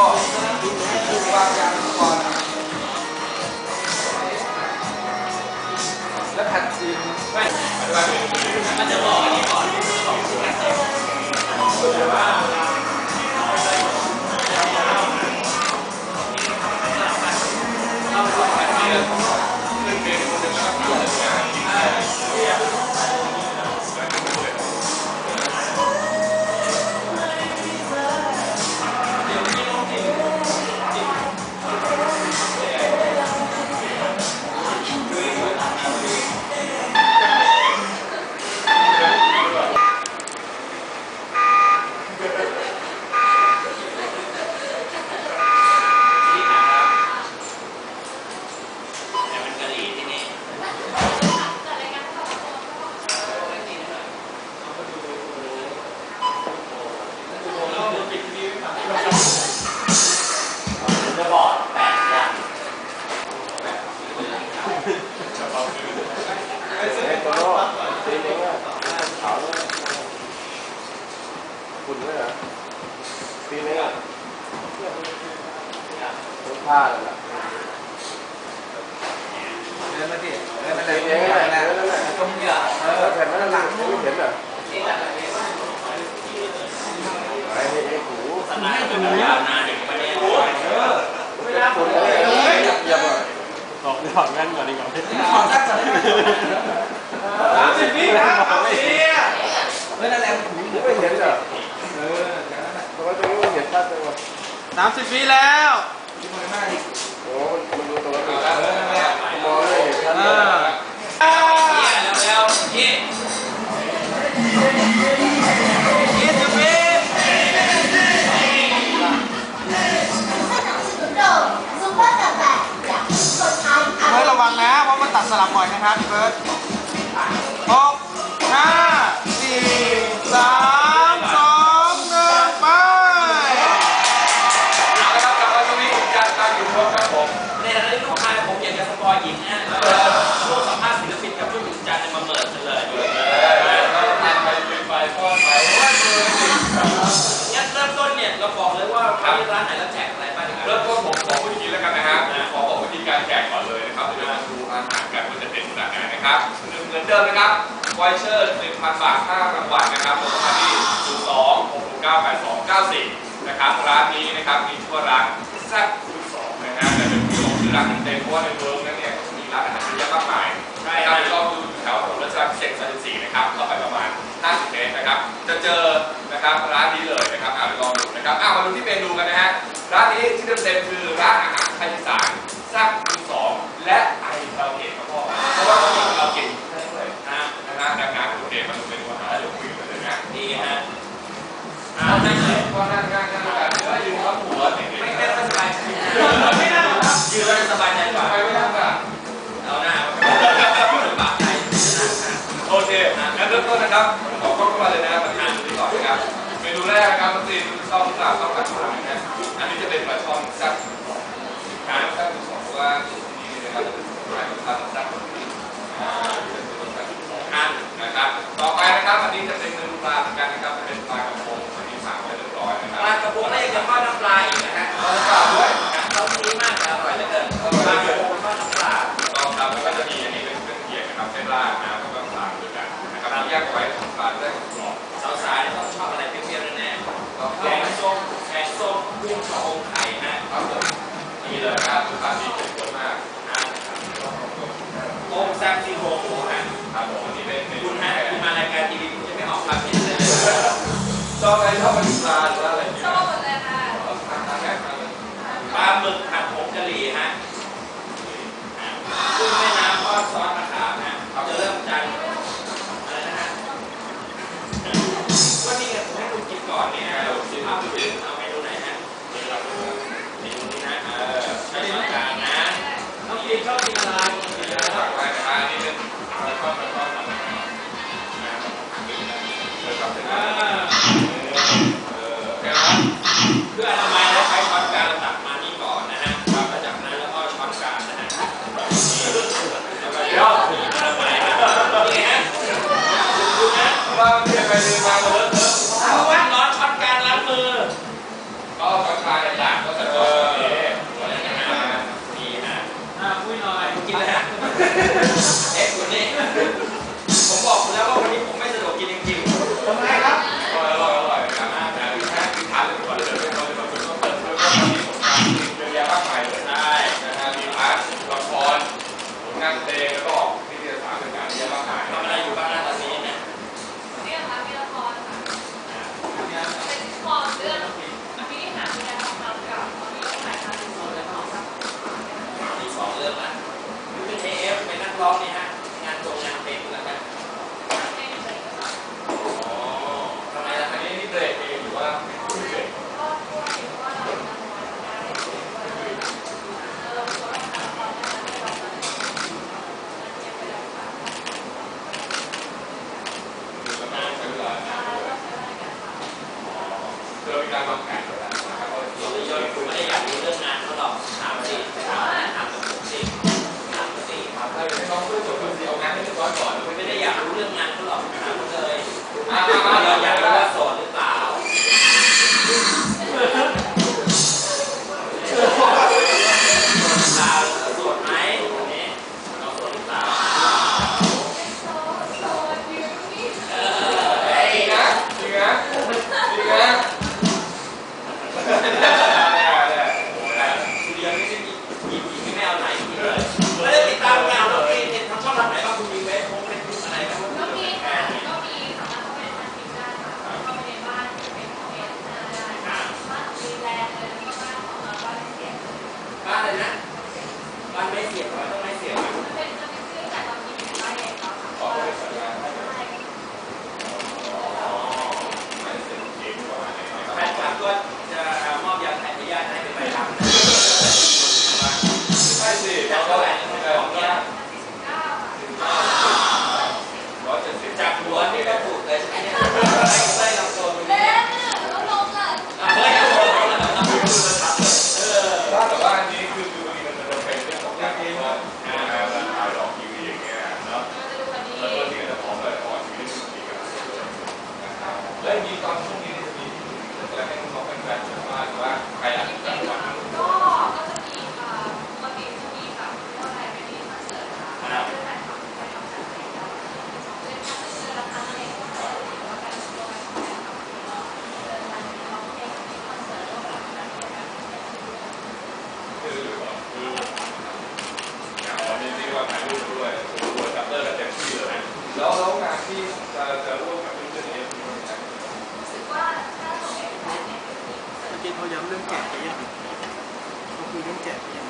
어. เลยเหรอปีนี้อะต้นผ้าเลยล่ะเดินมาดิเดินมาปีเลยนี้เดินไงมาเลยนั่นแหละตรงเหยื่อเอเอออแผ่นมันหลังไม่เห็นเหรอไอ้นี่ไอ้หูไม่ถึงยาวนานอย่างประเด็นไม่ได้ผลเลยเยี่ยมอะถอดถอดแว่นก่อนดีกว่าพี่ขอสักสองสามสิบวินะสามสิบวิเฮ้ยนั่นแหละมันถูอยู่ไม่เห็นเหรอ เออแค่นั้นแหละทำไมตรงนี้มันเห็นชัดจังวะสามสิบวิแล้วที่มันมากดิโอ้มันดูตรงนั้นเออนั่นแหละมองไม่เห็นชัดเอเลยอแล้วแล้วยี่ยี่สิบวิซุปเปอร์กาแฟจากคนไทยเบิร์ดระวังนะเพราะมันตัดสลับบ่อยนะครับพี่เบิร์ดหกห้าสี่สาม นนะครับหนึ่งเหมือนเดิมนะครับไวเชอร์1,000บาท5รางวัลนะครับโทรมาที่02 669 8294นะครับร้านนี้นะครับมีชื่อว่าร้านแซ่บคูณสองนะฮะแต่เป็นที่บอกชื่อร้านเต็มๆเพราะว่าในเวิร์กนั้นเนี่ยก็จะมีร้านอาหารเยอะแยะมากมายใช่ครับก็คือแถวถนนรัชดาพิเศษ34นะครับเข้าไปประมาณ50เมตรนะครับ จะเจอนะครับร้านนี้เลยนะครับอ่าลองดูนะครับอ่ามาดูที่เมนูกันนะฮะร้านนี้ที่เต็มๆคือร้านอา นะครับขอบคุณเข้ามาเลยนะประธานูนี้ก่อนนะครับ เมนูแรกนะครับมันจะเป็นชอบที่สามชอบผัดฉ่นะอันนี้จะเป็นปลาช่อนแซ่บคูณสองการแซ่บคูณสองเพราะว่าที่นี่นะครับจะเป็นรายการแซ่บคูณสองอ่าเป็นตัวซ่บคูณสองอะนะครับ ต่อไปนะครับอันนี้จะเป็นเมนูปลาเหมือนกันนะครับ นะครับแยกไว้ปลาได้กรอบสาวๆต้องชอบอะไรเปรี้ยวๆแน่แล้วๆแกงส้มแกงส้มกุ้งชะองไข่นะครับผมนี่เลยครับลูกค้าดีเยอะมากต้มแซ่บซี่โครงหมูฮะครับผมอันนี้เป็นคุณฮะคุณมารายการทีวีคุณจะไม่ออกความคิดเลยชอบอะไรชอบเป็นปล คุยหน่อยกินเลยฮะ เรามีการวางแผนเราไม่ยอมคุณไม่ได้อยากรู้เรื่องงานเขาหรอกถามสิถามถามกับผมสิถามสิถามเราถ้องพูดกับคุณสิเอางานให้เรียบร้อยก่อนคุณไม่ได้อยากรู้เรื่องงานเขาหรอกถามเลยอ้าว ที่จะจะร่วมกับพิจารณาเมื่อกี่เขาย้ำเรื่องแจกไปยังเขาคุยเรื่องแจกไปยัง